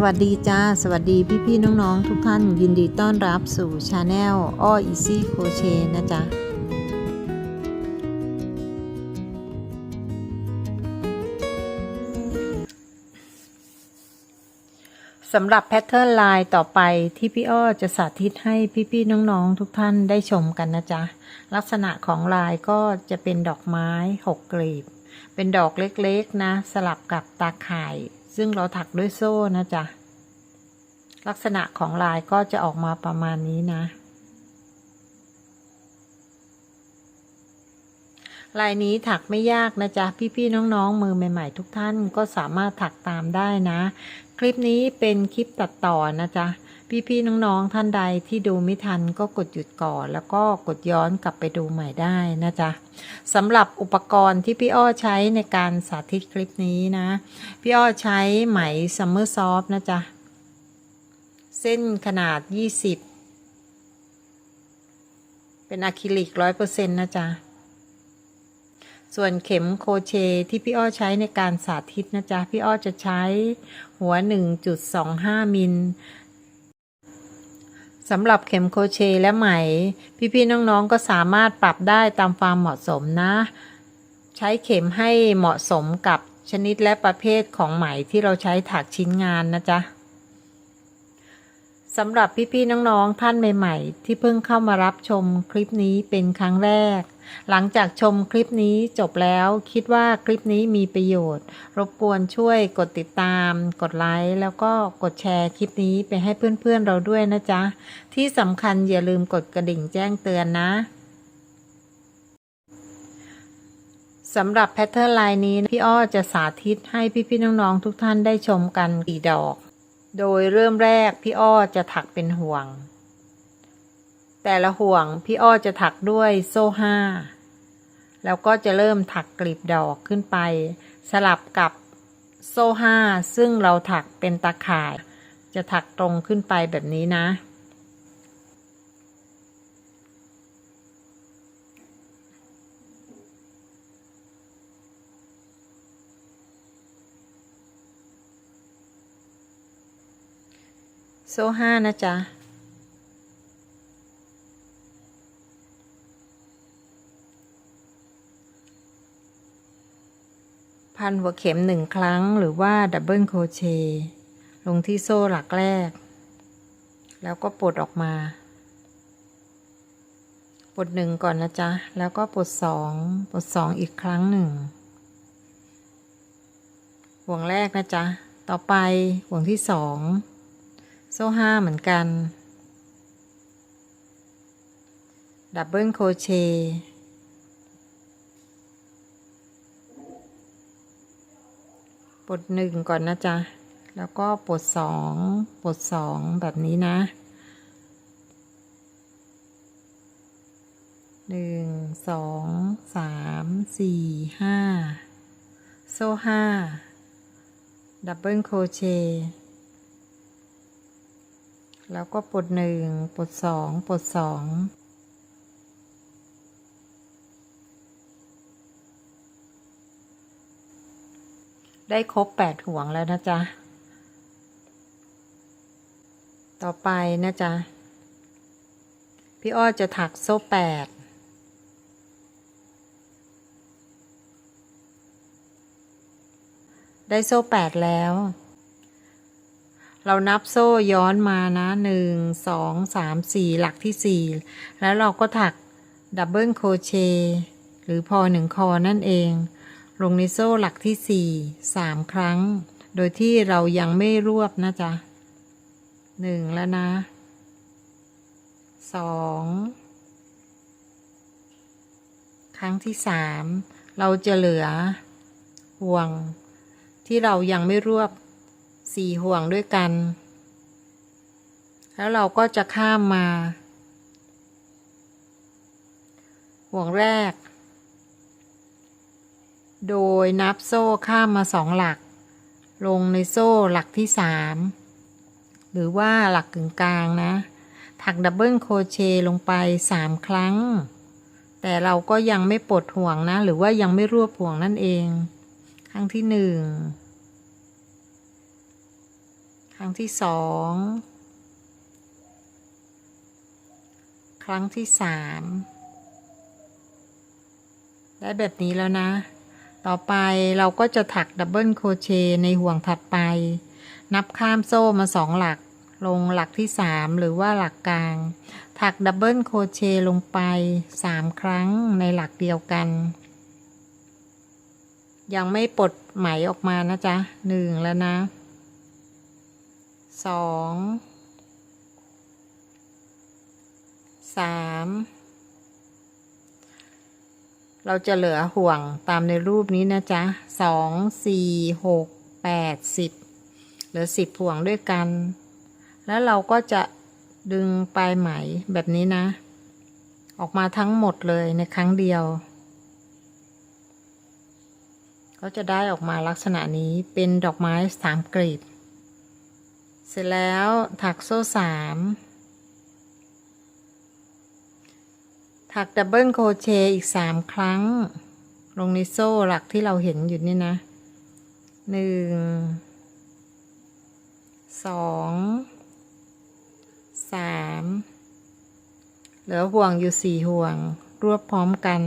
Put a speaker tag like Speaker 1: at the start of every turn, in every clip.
Speaker 1: สวัสดีจ้า สวัสดีพี่ๆน้องๆ ทุกท่าน ยินดีต้อนรับสู่ชาแนลอ้ออีซี่โคเชนะจ๊ะ สำหรับแพทเทิร์นลายต่อไปที่พี่อ้อจะสาธิตให้พี่ๆน้องๆ ทุกท่านได้ชมกันนะจ๊ะ ลักษณะของลายก็จะเป็นดอกไม้หกกลีบ เป็นดอกเล็กๆนะ สลับกับตาข่าย ซึ่งเราถักด้วยโซ่นะจ๊ะ ลักษณะของลายก็จะออกมาประมาณนี้นะ ลายนี้ถักไม่ยากนะจ๊ะ พี่ๆน้องๆ มือใหม่ ๆ ทุกท่านก็สามารถถักตามได้นะ คลิปนี้เป็นคลิปตัดต่อนะจ๊ะ พี่ๆน้องๆท่านใดที่ดูไม่ทันก็กดหยุดก่อน แล้วก็กดย้อนกลับไปดูใหม่ได้นะจ๊ะสำหรับอุปกรณ์ที่พี่อ้อใช้ในการสาธิตคลิปนี้นะ พี่อ้อใช้ไหมซัมเมอร์ซอฟนะจ๊ะ เส้นขนาด 20 เป็นอะคริลิก100%นะจ๊ะ ส่วนเข็มโคเชที่พี่อ้อใช้ในการสาธิตนะจ๊ะ พี่อ้อจะใช้หัว 1.25 มิล สำหรับเข็มโครเชต์และไหม พี่ๆน้องๆก็สามารถปรับได้ตามความเหมาะสมนะ ใช้เข็มให้เหมาะสมกับชนิดและประเภทของไหมที่เราใช้ถักชิ้นงานนะจ๊ะสำหรับพี่ๆน้องๆท่านใหม่ ๆ ที่เพิ่งเข้ามารับชมคลิปนี้เป็นครั้งแรก หลังจากชมคลิปนี้จบแล้วคิดว่าคลิปนี้มีประโยชน์ รบกวนช่วยกดติดตาม กดไลค์แล้วก็กดแชร์คลิปนี้ไปให้เพื่อนๆเราด้วยนะจ๊ะ ที่สำคัญอย่าลืมกดกระดิ่งแจ้งเตือนนะสำหรับแพทเทิร์นลายนี้พี่อ้อจะสาธิตให้พี่ๆน้องๆทุกท่านได้ชมกันกี่ดอก โดยเริ่มแรกพี่อ้อจะถักเป็นห่วง แต่ละห่วงพี่อ้อจะถักด้วยโซ่ห้า แล้วก็จะเริ่มถักกลีบดอกขึ้นไป สลับกับโซ่ห้า ซึ่งเราถักเป็นตาข่าย จะถักตรงขึ้นไปแบบนี้นะ โซ่ห้านะจ๊ะ พันหัวเข็มหนึ่งครั้งหรือว่าดับเบิลโครเชต์ลงที่โซ่หลักแรก แล้วก็ปลดออกมา ปลดหนึ่งก่อนนะจ๊ะ แล้วก็ปลดสองปลดสองอีกครั้งหนึ่ง ห่วงแรกนะจ๊ะ ต่อไปห่วงที่สอง โซ่ห้าเหมือนกัน ดับเบิลโครเช ปลดหนึ่งก่อนนะจ๊ะ แล้วก็ปลดสองปลดสองแบบนี้นะหนึ่งสองสามสี่ห้าโซ่ห้าดับเบิลโครเชต์แล้วก็ปลดหนึ่งปลดสองปลดสอง ได้ครบแปดห่วงแล้วนะจ๊ะ ต่อไปนะจ๊ะ พี่อ้อจะถักโซ่แปดได้โซ่แปดแล้ว เรานับโซ่ย้อนมานะหนึ่งสองสามสี่หลักที่สี่แล้วเราก็ถักดับเบิลโคเชหรือพอหนึ่งคอนั่นเอง ลงในโซ่หลักที่สี่สามครั้ง โดยที่เรายังไม่รวบนะจ๊ะหนึ่งแล้วนะสองครั้งที่สามเราจะเหลือ ห่วง ที่เรายังไม่รวบสี่ห่วงด้วยกัน แล้วเราก็จะข้ามมา ห่วงแรก โดยนับโซ่ข้ามมาสองหลัก ลงในโซ่หลักที่สามหรือว่าหลักกึ่งกลางนะ ถักดับเบิลโครเชต์ลงไปสามครั้ง แต่เราก็ยังไม่ปลดห่วงนะ หรือว่ายังไม่รวบห่วงนั่นเอง ครั้งที่หนึ่งครั้งที่สอง ครั้งที่สาม ได้แบบนี้แล้วนะ ต่อไปเราก็จะถักดับเบิลโครเชต์ในห่วงถัดไป นับข้ามโซ่มาสองหลัก ลงหลักที่สามหรือว่าหลักกลาง ถักดับเบิลโครเชต์ลงไปสามครั้งในหลักเดียวกัน ยังไม่ปลดไหมออกมานะจ๊ะหนึ่งแล้วนะสองสาม เราจะเหลือห่วงตามในรูปนี้นะจ๊ะสองสี่หกแปดสิบเหลือสิบห่วงด้วยกัน แล้วเราก็จะดึงปลายไหมแบบนี้นะ ออกมาทั้งหมดเลยในครั้งเดียว ก็จะได้ออกมาลักษณะนี้เป็นดอกไม้สามกลีบ เสร็จแล้วถักโซ่สาม ถักดับเบิลโคเชอีกสามครั้ง ลงในโซ่หลักที่เราเห็นอยู่นี่นะหนึ่งสองสามเหลือห่วงอยู่สี่ห่วง รวบพร้อมกัน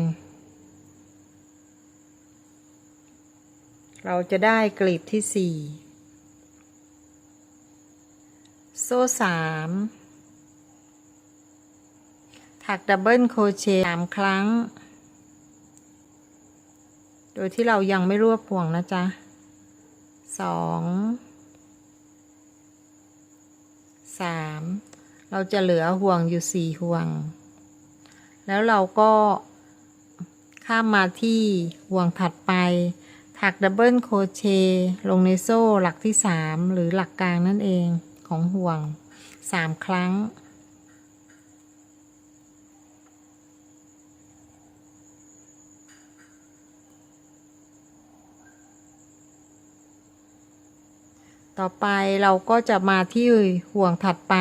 Speaker 1: เราจะได้กลีบที่สี่โซ่สาม ถักดับเบิลโครเชต์สามครั้ง โดยที่เรายังไม่รวบห่วงนะจ๊ะสองสามเราจะเหลือห่วงอยู่สี่ห่วง แล้วเราก็ข้ามมาที่ห่วงถัดไป ถักดับเบิลโครเชต์ลงในโซ่หลักที่สามหรือหลักกลางนั่นเองของห่วงสามครั้ง ต่อไปเราก็จะมาที่ห่วงถัดไป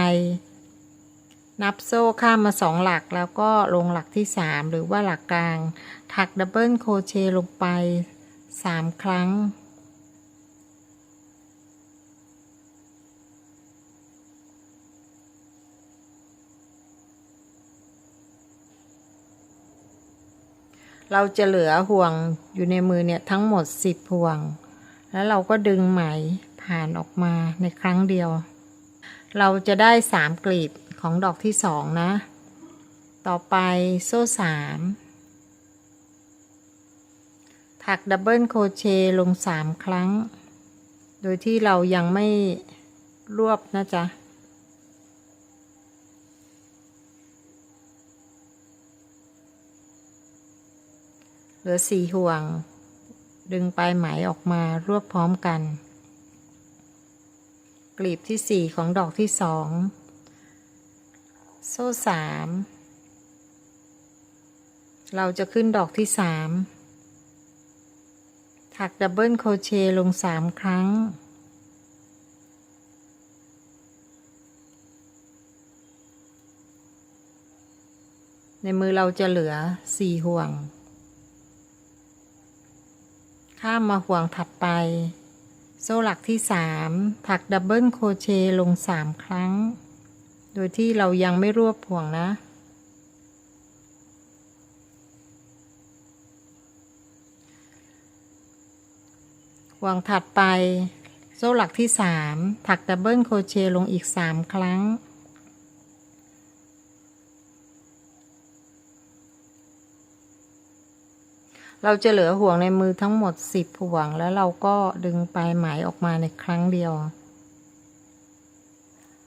Speaker 1: นับโซ่ข้ามมาสองหลักแล้วก็ลงหลักที่สามหรือว่าหลักกลาง ถักดับเบิลโครเชต์ลงไปสามครั้งเราจะเหลือห่วงอยู่ในมือเนี่ยทั้งหมดสิบห่วง แล้วเราก็ดึงไหม ผ่านออกมาในครั้งเดียว เราจะได้สามกลีบของดอกที่สองนะ ต่อไปโซ่สามถักดับเบิลโคเชลงสามครั้ง โดยที่เรายังไม่รวบนะจ๊ะเหลือสี่ห่วง ดึงปลายไหมออกมารวบพร้อมกัน กลีบที่สี่ของดอกที่สองโซ่สามเราจะขึ้นดอกที่สามถักดับเบิลโคเชต์ลงสามครั้ง ในมือเราจะเหลือสี่ห่วง ข้ามมาห่วงถัดไป โซ่หลักที่สามถักดับเบิลโครเชต์ลงสามครั้ง โดยที่เรายังไม่รวบห่วงนะ ห่วงถัดไป โซ่หลักที่สามถักดับเบิลโครเชต์ลงอีกสามครั้ง เราจะเหลือห่วงในมือทั้งหมดสิบห่วง แล้วเราก็ดึงปลายไหมออกมาในครั้งเดียว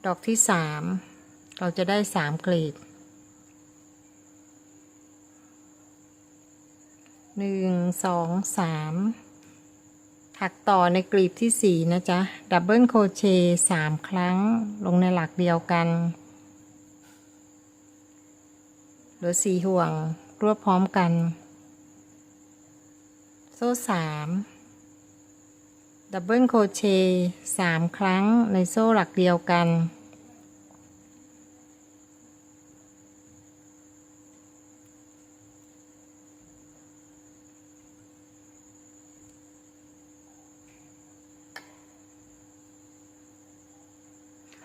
Speaker 1: ดอกที่สามเราจะได้สามกลีบหนึ่งสองสามถักต่อในกลีบที่สี่นะจ๊ะ ดับเบิลโคเชต์สามครั้งลงในหลักเดียวกัน เหลือสี่ห่วงรวบพร้อมกัน ซ่สามดับเบิลโคเชต์สามครั้งในโซ่หลักเดียวกัน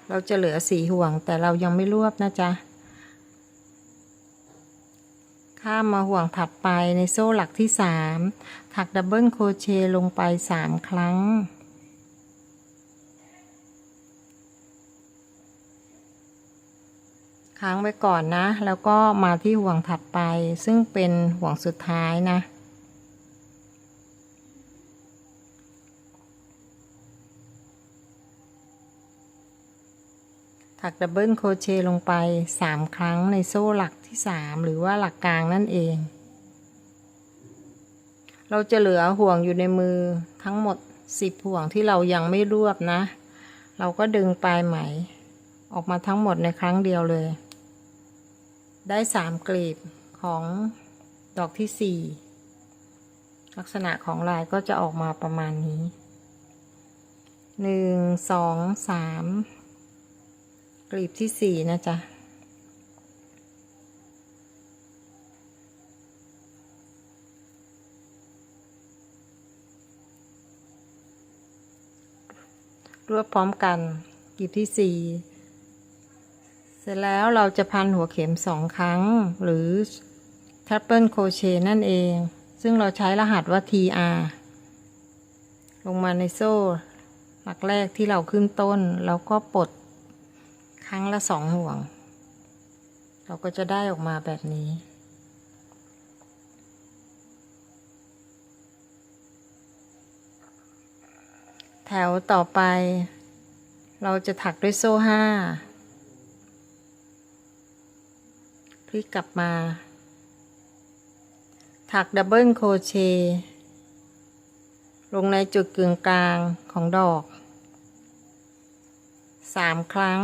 Speaker 1: เราจะเหลือสีห่วงแต่เรายังไม่รวบนะจ๊ะ ข้ามมาห่วงถัดไปในโซ่หลักที่สามถักดับเบิลโครเชต์ลงไปสามครั้ง ค้างไว้ก่อนนะ แล้วก็มาที่ห่วงถัดไปซึ่งเป็นห่วงสุดท้ายนะ ถักดับเบิลโคเชต์ลงไป 3 ครั้งในโซ่หลักที่ 3 หรือว่าหลักกลางนั่นเอง เราจะเหลือห่วงอยู่ในมือทั้งหมด 10 ห่วงที่เรายังไม่รวบนะ เราก็ดึงปลายไหม ออกมาทั้งหมดในครั้งเดียวเลย ได้ 3 กลีบของดอกที่ 4 ลักษณะของลายก็จะออกมาประมาณนี้ 1 2 3 กลีบที่สี่นะจ๊ะรวบพร้อมกันกลีบที่สี่เสร็จแล้วเราจะพันหัวเข็มสองครั้ง หรือ triple crochet นั่นเอง ซึ่งเราใช้รหัสว่า TR ลงมาในโซ่ หลักแรกที่เราขึ้นต้น แล้วก็ปลด ครั้งละสองห่วง เราก็จะได้ออกมาแบบนี้ แถวต่อไป เราจะถักด้วยโซ่ห้าพลิกกลับมา ถักดับเบิลโคเชลงในจุดกึ่งกลางของดอกสามครั้ง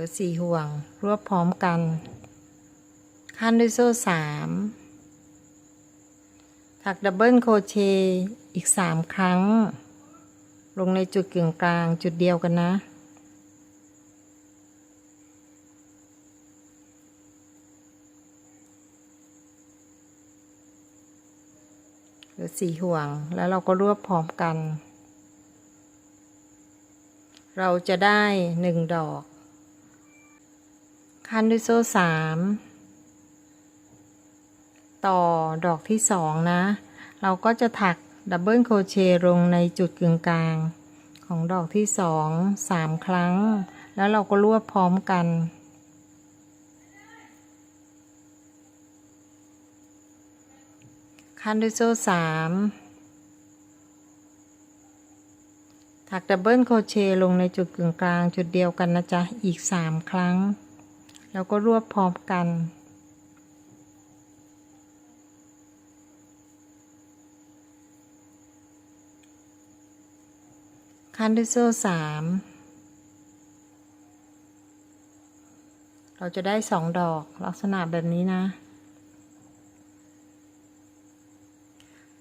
Speaker 1: รือสี่ห่วง รวบพร้อมกัน ขั้นด้วยโซ่สามถักดับเบิลโคเชอีกสามครั้ง ลงในจุดกึ่งกลางจุดเดียวกันนะหรือสี่ห่วงแล้วเราก็รวบพร้อมกันเราจะได้หนึ่งดอก ขั้นด้วยโซ่สามต่อดอกที่สองนะ เราก็จะถักดับเบิลโครเชต์ลงในจุดกึ่งกลาง ของดอกที่สองสามครั้ง แล้วเราก็รวบพร้อมกันขั้นด้วยโซ่สามถักดับเบิลโครเชต์ลงในจุดกึ่งกลางจุดเดียวกันนะจ๊ะ อีกสามครั้ง แล้วก็รวบพร้อมกัน ขั้นด้วยโซ่สามเราจะได้สองดอกลักษณะแบบนี้นะ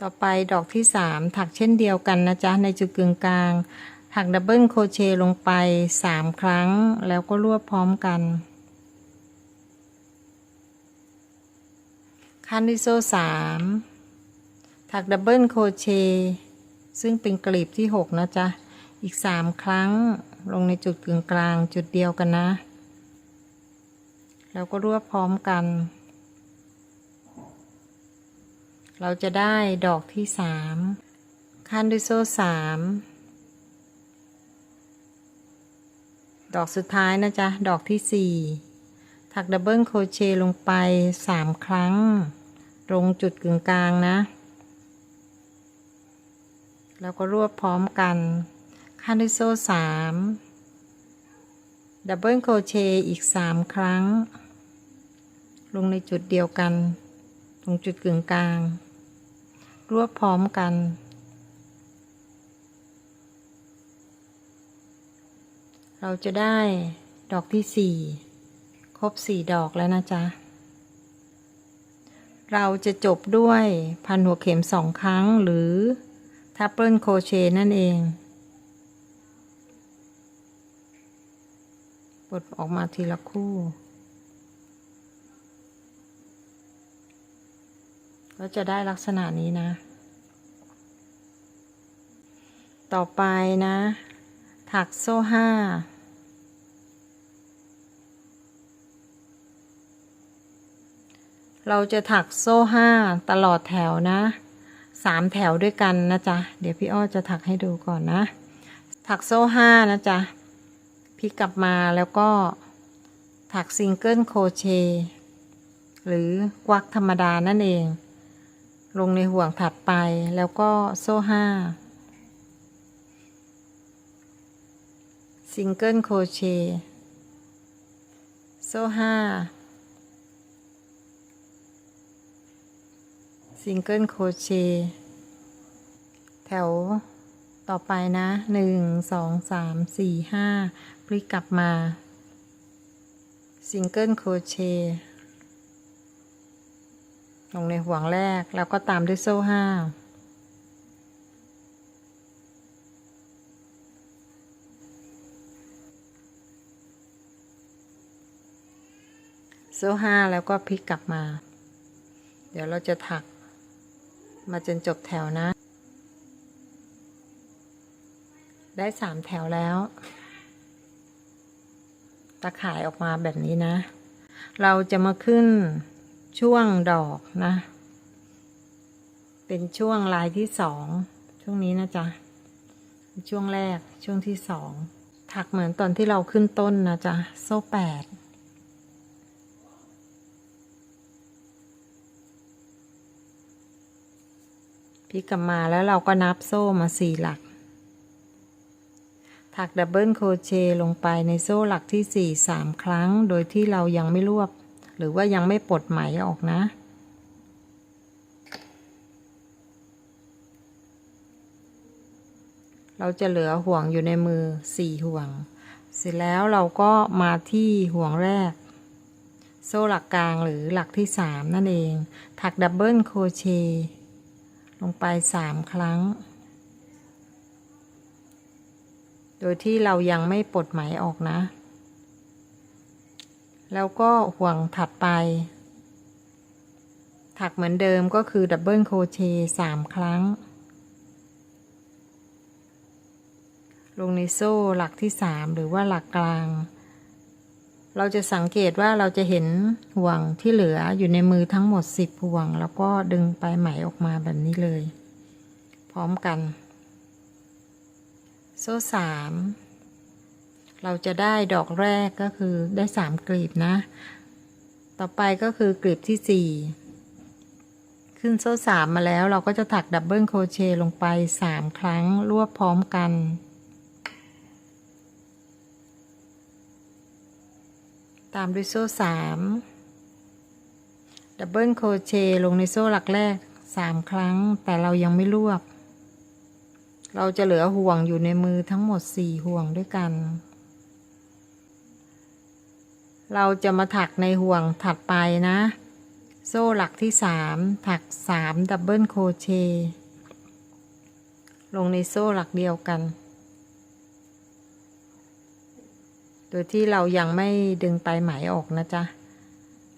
Speaker 1: ต่อไปดอกที่สามถักเช่นเดียวกันนะจ๊ะ ในจุดกึ่งกลาง ถักดับเบิลโคเชลงไปสามครั้ง แล้วก็รวบพร้อมกัน ขั้นที่โซ่สามถักดับเบิลโคเชซึ่งเป็นกลีบที่หกนะจ๊ะ อีกสามครั้งลงในจุดกึ่งกลางจุดเดียวกันนะ แล้วก็รวบพร้อมกัน เราจะได้ดอกที่สามขั้นด้วยโซ่สามดอกสุดท้ายนะจ๊ะ ดอกที่สี่ถักดับเบิลโคเชลงไปสามครั้ง ตรงจุดกึ่งกลางนะ แล้วก็รวบพร้อมกันขั้นด้วยโซ่สามดับเบิลโคเชต์อีกสามครั้ง ลงในจุดเดียวกัน ตรงจุดกึ่งกลาง รวบพร้อมกัน เราจะได้ดอกที่สี่ครบสี่ดอกแล้วนะจ๊ะ เราจะจบด้วยพันหัวเข็มสองครั้งหรือทับเปิลโครเชต์นั่นเองปลดออกมาทีละคู่ ก็จะได้ลักษณะนี้นะ ต่อไปนะ ถักโซ่ห้า เราจะถักโซ่ห้าตลอดแถวนะสามแถวด้วยกันนะจ๊ะ เดี๋ยวพี่อ้อจะถักให้ดูก่อนนะ ถักโซ่ห้านะจ๊ะพลิกกลับมาแล้วก็ถักซิงเกิลโครเชต์หรือกวักธรรมดานั่นเอง ลงในห่วงถัดไปแล้วก็โซ่ห้าซิงเกิลโครเชต์โซ่ห้า ซิงเกิลโครเชต์แถวต่อไปนะหนึ่งสองสามสี่ห้าพลิกกลับมาซิงเกิลโครเชต์ลงในห่วงแรกแล้วก็ตามด้วยโซ่ห้าโซ่ห้าแล้วก็พลิกกลับมา เดี๋ยวเราจะถัก มาจนจบแถวนะ ได้สามแถวแล้ว ตะข่ายออกมาแบบนี้นะ เราจะมาขึ้นช่วงดอกนะ เป็นช่วงลายที่สองช่วงนี้นะจ๊ะ ช่วงแรกช่วงที่สองถักเหมือนตอนที่เราขึ้นต้นนะจ๊ะ โซ่แปด ลิกกลับมาแล้วเราก็นับโซ่มาสี่หลัก ถักดับเบิลโครเชต์ลงไปในโซ่หลักที่สี่สามครั้ง โดยที่เรายังไม่รวบ หรือว่ายังไม่ปลดไหมออกนะเราจะเหลือห่วงอยู่ในมือสี่ห่วง เสร็จแล้วเราก็มาที่ห่วงแรก โซ่หลักกลางหรือหลักที่สามนั่นเอง ถักดับเบิลโครเชต์ ลงไปสามครั้ง โดยที่เรายังไม่ปลดไหมออกนะ แล้วก็ห่วงถัดไป ถักเหมือนเดิมก็คือดับเบิลโคเชต์สามครั้ง ลงในโซ่หลักที่สามหรือว่าหลักกลาง เราจะสังเกตว่าเราจะเห็นห่วงที่เหลืออยู่ในมือทั้งหมดสิบห่วง แล้วก็ดึงปลายไหมออกมาแบบนี้เลย พร้อมกัน โซ่สามเราจะได้ดอกแรกก็คือได้สามกลีบนะ ต่อไปก็คือกลีบที่สี่ขึ้นโซ่สามมาแล้วเราก็จะถักดับเบิลโครเชต์ลงไปสามครั้งรวบพร้อมกัน ตามด้วยโซ่สามดับเบิลโครเชต์ลงในโซ่หลักแรกสามครั้ง แต่เรายังไม่รวบ เราจะเหลือห่วงอยู่ในมือทั้งหมดสี่ห่วงด้วยกัน เราจะมาถักในห่วงถัดไปนะ โซ่หลักที่สามถักสามดับเบิลโครเชต์ลงในโซ่หลักเดียวกัน โดยที่เรายังไม่ดึงปลายไหมออกนะจ๊ะ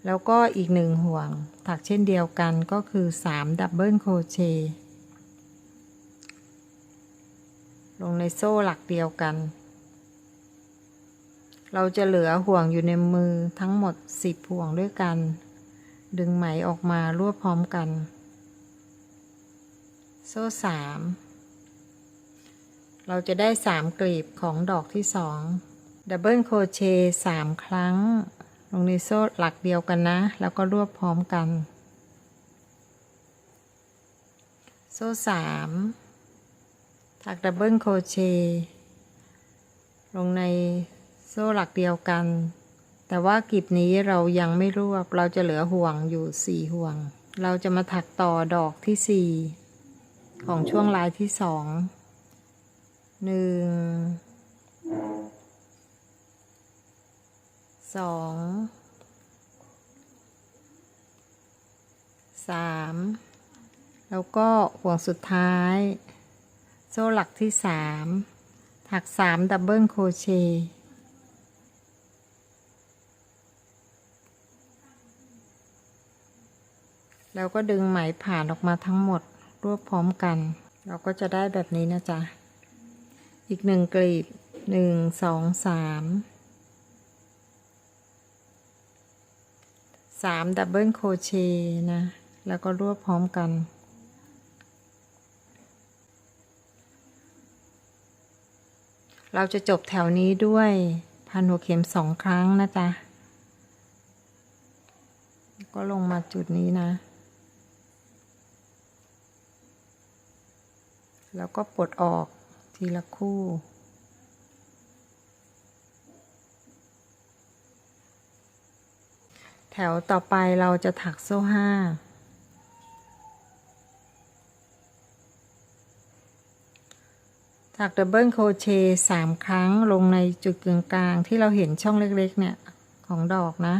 Speaker 1: แล้วก็อีกหนึ่งห่วงถักเช่นเดียวกันก็คือสามดับเบิลโครเชต์ลงในโซ่หลักเดียวกัน เราจะเหลือห่วงอยู่ในมือทั้งหมดสิบห่วงด้วยกัน ดึงไหมออกมารวบพร้อมกัน โซ่สามเราจะได้สามกลีบของดอกที่สอง ดับเบิลโครเชต์สามครั้ง ลงในโซ่หลักเดียวกันนะ แล้วก็รวบพร้อมกัน โซ่สามถักดับเบิลโครเชต์ลงในโซ่หลักเดียวกัน แต่ว่ากลีบนี้เรายังไม่รวบ เราจะเหลือห่วงอยู่สี่ห่วง เราจะมาถักต่อดอกที่สี่ของช่วงลายที่สองหนึ่ง สองสามแล้วก็ห่วงสุดท้าย โซ่หลักที่สามถักสามดับเบิลโคเชต์แล้วก็ดึงไหมผ่านออกมาทั้งหมดรวบพร้อมกัน เราก็จะได้แบบนี้นะจ๊ะ อีกหนึ่งกลีบหนึ่งสองสาม สามดับเบิลโครเชต์นะ แล้วก็รวบพร้อมกัน เราจะจบแถวนี้ด้วยพันหัวเข็มสองครั้งนะจ๊ะ ก็ลงมาจุดนี้นะ แล้วก็ปลดออกทีละคู่ แถวต่อไปเราจะถักโซ่ห้า ถักดับเบิลโครเชต์สามครั้งลงในจุดกึ่งกลางที่เราเห็นช่องเล็กๆเนี่ย ของดอกนะ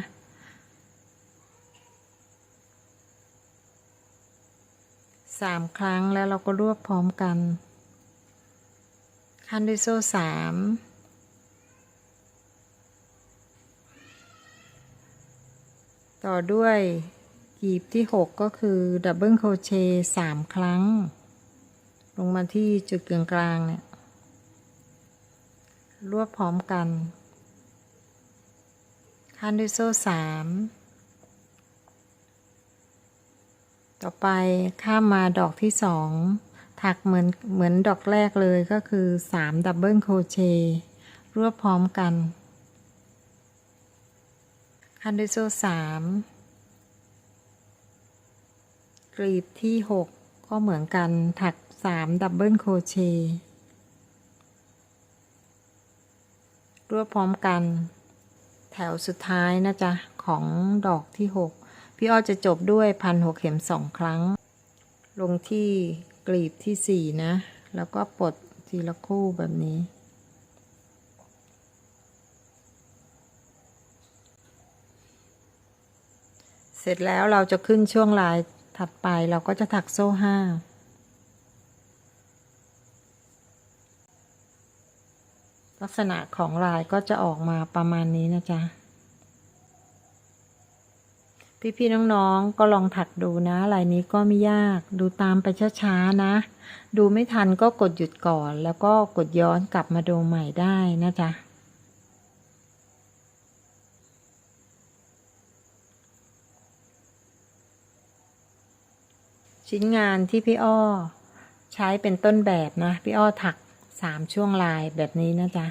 Speaker 1: สามครั้งแล้วเราก็รวบพร้อมกันคันด้วยโซ่สาม ต่อด้วยกีบที่หกก็คือดับเบิลโคเชต์สามครั้ง ลงมาที่จุดกึ่งกลางเนี่ยรวบพร้อมกันคันด้วยโซ่สามต่อไปข้ามมาดอกที่สองถักเหมือนเหมือนดอกแรกเลยก็คือสามดับเบิลโคเชต์รวบพร้อมกัน คันด้วยโซ่สามกลีบที่หกก็เหมือนกันถักสามดับเบิลโคเชรวบพร้อมกัน แถวสุดท้ายนะจ๊ะ ของดอกที่หกพี่อ้อจะจบด้วยพันหัวเข็มสองครั้ง ลงที่กลีบที่สี่นะ แล้วก็ปลดทีละคู่แบบนี้ เสร็จแล้วเราจะขึ้นช่วงลายถัดไปเราก็จะถักโซ่ห้าลักษณะของลายก็จะออกมาประมาณนี้นะจ๊ะ พี่ๆน้องๆก็ลองถักดูนะ ลายนี้ก็ไม่ยาก ดูตามไปช้าๆนะ ดูไม่ทันก็กดหยุดก่อน แล้วก็กดย้อนกลับมาดูใหม่ได้นะจ๊ะ ชิ้นงานที่พี่อ้อ ใช้เป็นต้นแบบนะ พี่อ้อถักสามช่วงลายแบบนี้นะจ๊ะ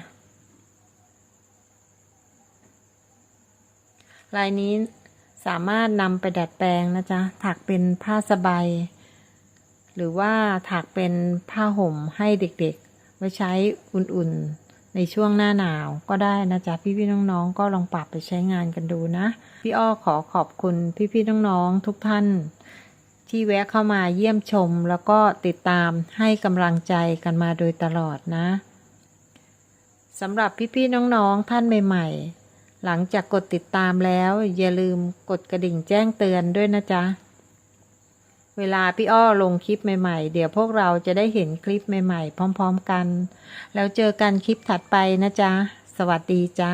Speaker 1: ลายนี้สามารถนำไปดัดแปลงนะจ๊ะ ถักเป็นผ้าสบายหรือว่าถักเป็นผ้าห่มให้เด็กๆ ไว้ใช้อุ่นๆ ในช่วงหน้าหนาวก็ได้นะจ๊ะ พี่ๆ น้องๆ ก็ลองปรับไปใช้งานกันดูนะ พี่อ้อขอขอบคุณพี่ๆ น้องๆ ทุกท่าน ที่แวะเข้ามาเยี่ยมชม แล้วก็ติดตามให้กำลังใจกันมาโดยตลอดนะสำหรับพี่ๆน้องๆท่านใหม่ๆ หลังจากกดติดตามแล้ว อย่าลืมกดกระดิ่งแจ้งเตือนด้วยนะจ๊ะ เวลาพี่อ้อลงคลิปใหม่ๆ เดี๋ยวพวกเราจะได้เห็นคลิปใหม่ๆ พร้อม ๆ กัน แล้วเจอกันคลิปถัดไปนะจ๊ะ สวัสดีจ้า